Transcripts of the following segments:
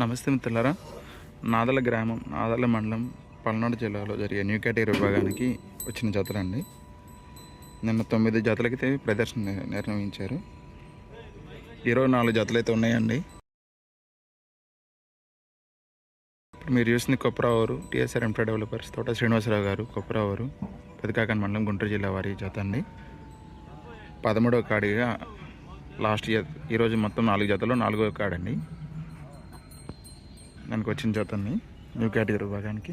నమస్తే మిత్రులారా. నాదల గ్రామం నాదల మండలం పల్నాడు జిల్లాలో జరిగే న్యూ కేటగిరీ విభాగానికి వచ్చిన జతలండి నిన్న తొమ్మిది జాతలకైతే ప్రదర్శన నిర్వహించారు ఇరవై నాలుగు జతలు అయితే ఉన్నాయండి. ఇప్పుడు మీరు చూసింది కొప్పరావారు టీఎస్ఆర్ ఎంప్లాయ్ డెవలపర్స్ తోట శ్రీనివాసరావు గారు కొప్పరావారు పెదకాకన్ మండలం గుంటూరు జిల్లా వారి జత అండి పదమూడవ కాడిగా లాస్ట్ ఇయర్ ఈరోజు మొత్తం నాలుగు జతలు నాలుగో కాడండి. దానికి వచ్చిన జతని న్యూ కేటగిరీ విభాగానికి.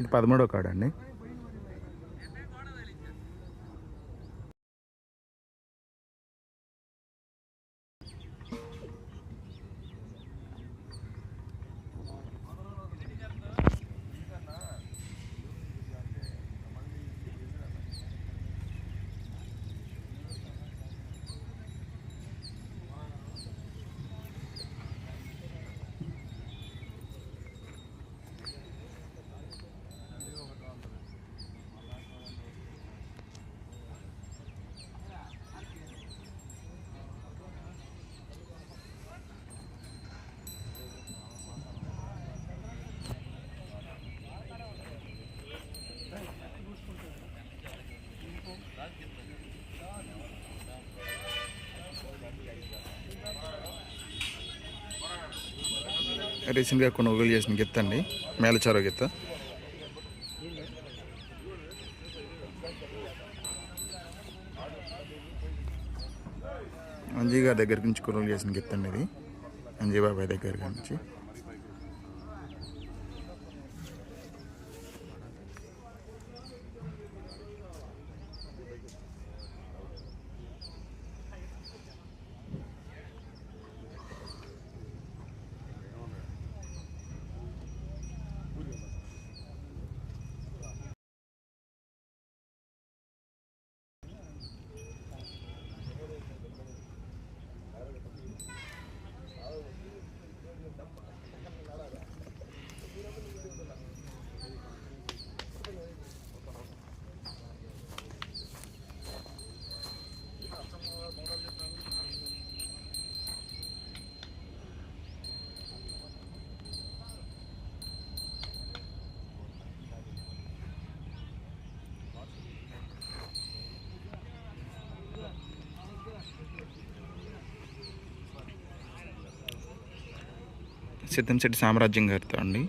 ఇది పదమూడో కాడ అండి రీసెంట్గా కొనుగోలు చేసిన గిత్త అండి. మేలచారో గిత్త అంజీ గారి దగ్గర నుంచి కొనుగోలు చేసిన గిత్త అండి ఇది. అంజీ బాబాయ్ దగ్గర నుంచి. సిద్ధంశెట్టి సామ్రాజ్యం గారితో అండి.